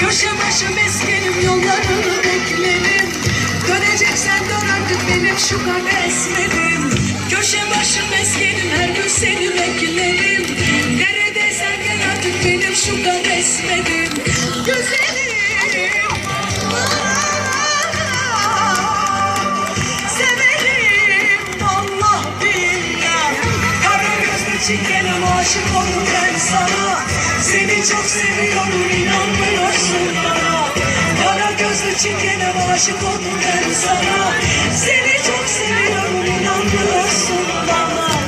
Köşe başı meskenim yollarını beklerim. Döneceksen dön artık benim şu kan esmerim Köşe başı meskenim her gün seni beklerim. Neredeysen gel artık benim şu kan çingenem aşık oldum ben sana. Seni çok seviyorum inanmıyorsun bana. Kara gözlü çingenem aşık oldum ben sana. Seni çok seviyorum inanmıyorsun bana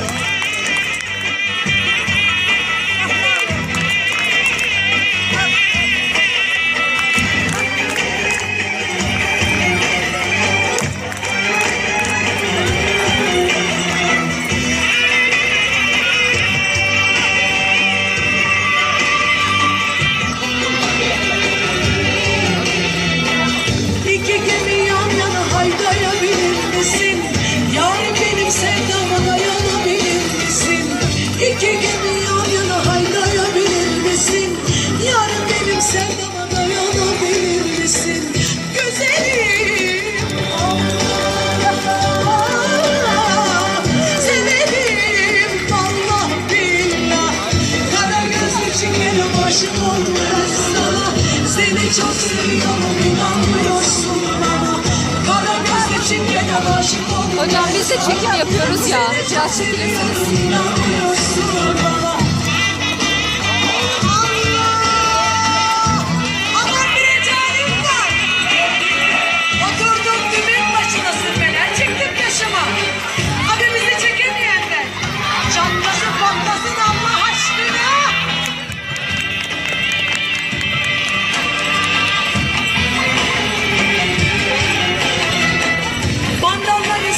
Hocam biz de çekim yapıyoruz ya. Biraz çekilirsiniz.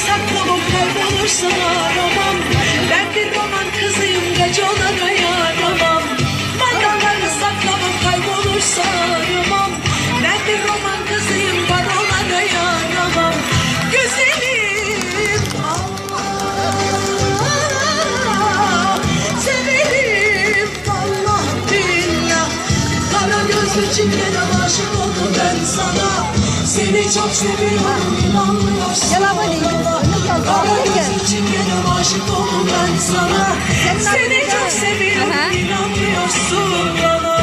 Bandalları saklamam kaybolursa aramam. Ben bir roman kızıyım gacolara yaramam Bandalları saklamam kaybolursa aramam. Ben bir roman kızıyım barolara yaramam Güzelim Allah. Severim Allah billah Kara gözlü çingene aşık oldum ben sana. Seni çok seviyorum inanmıyorsun aşık oldum ben sana. Seni çok seviyorum inanmıyorsun bana